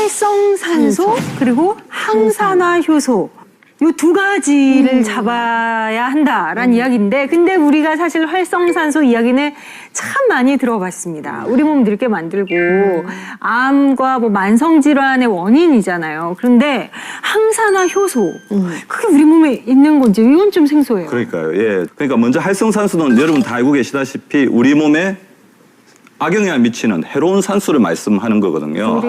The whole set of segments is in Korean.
활성산소 그리고 항산화 효소 요두 가지를 잡아야 한다라는 이야기인데 근데 우리가 사실 활성산소 이야기는 참 많이 들어봤습니다. 우리 몸 늙게 만들고 암과 뭐 만성 질환의 원인이잖아요. 그런데 항산화 효소 그게 우리 몸에 있는 건지 이건 좀 생소해요. 그러니까요. 예. 그러니까 먼저 활성산소는 여러분 다 알고 계시다시피 우리 몸에 악영향을 미치는 해로운 산소를 말씀하는 거거든요.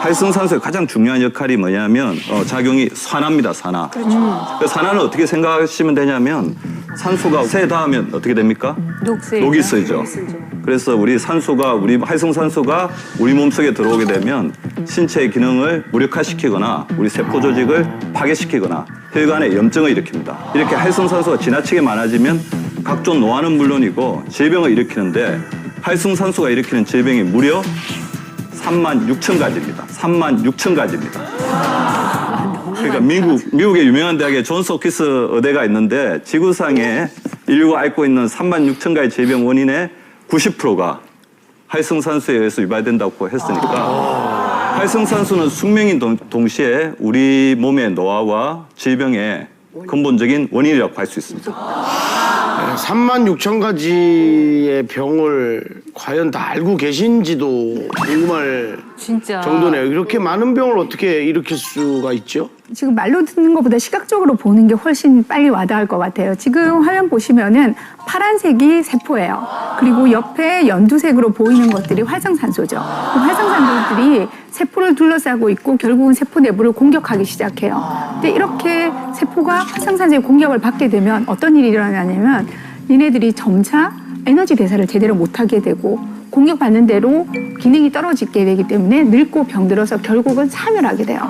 활성산소의 가장 중요한 역할이 뭐냐면 어, 작용이 산화입니다. 산화. 그 산화는 어떻게 생각하시면 되냐면 산소가 새 닿으면 어떻게 됩니까? 녹슬. 녹이 쓰이죠. 그래서 우리 산소가 우리 활성산소가 우리 몸속에 들어오게 되면 신체의 기능을 무력화시키거나 우리 세포 조직을 파괴시키거나 혈관에 염증을 일으킵니다. 이렇게 활성산소가 지나치게 많아지면 각종 노화는 물론이고 질병을 일으키는데 활성산소가 일으키는 질병이 무려 3만 6천 가지입니다. 3만 6천 가지입니다. 그러니까 미국 미국의 유명한 대학에 존스 호키스 의대가 있는데 지구상에 인류가 앓고 있는 3만 6천 가지 질병 원인의 90%가 활성산소에 의해서 유발된다고 했으니까 활성산소는 숙명인 동, 동시에 우리 몸의 노화와 질병의 근본적인 원인이라고 할 수 있습니다. 3만 6천 가지의 병을 과연 다 알고 계신지도 궁금할 진짜. 정도네요. 이렇게 많은 병을 어떻게 일으킬 수가 있죠? 지금 말로 듣는 것보다 시각적으로 보는 게 훨씬 빨리 와닿을 것 같아요. 지금 화면 보시면은 파란색이 세포예요. 그리고 옆에 연두색으로 보이는 것들이 활성산소죠. 그 활성산소들이 세포를 둘러싸고 있고 결국은 세포 내부를 공격하기 시작해요. 근데 이렇게 세포가 활성산소의 공격을 받게 되면 어떤 일이 일어나냐면 얘네들이 점차 에너지 대사를 제대로 못하게 되고 공격받는 대로 기능이 떨어지게 되기 때문에 늙고 병들어서 결국은 사멸하게 돼요.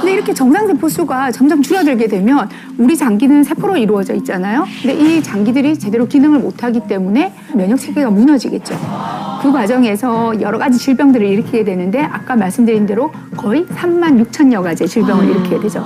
근데 이렇게 정상세포 수가 점점 줄어들게 되면 우리 장기는 세포로 이루어져 있잖아요. 근데 이 장기들이 제대로 기능을 못하기 때문에 면역 체계가 무너지겠죠. 그 과정에서 여러 가지 질병들을 일으키게 되는데 아까 말씀드린 대로 거의 3만 6천여 가지의 질병을 일으키게 되죠.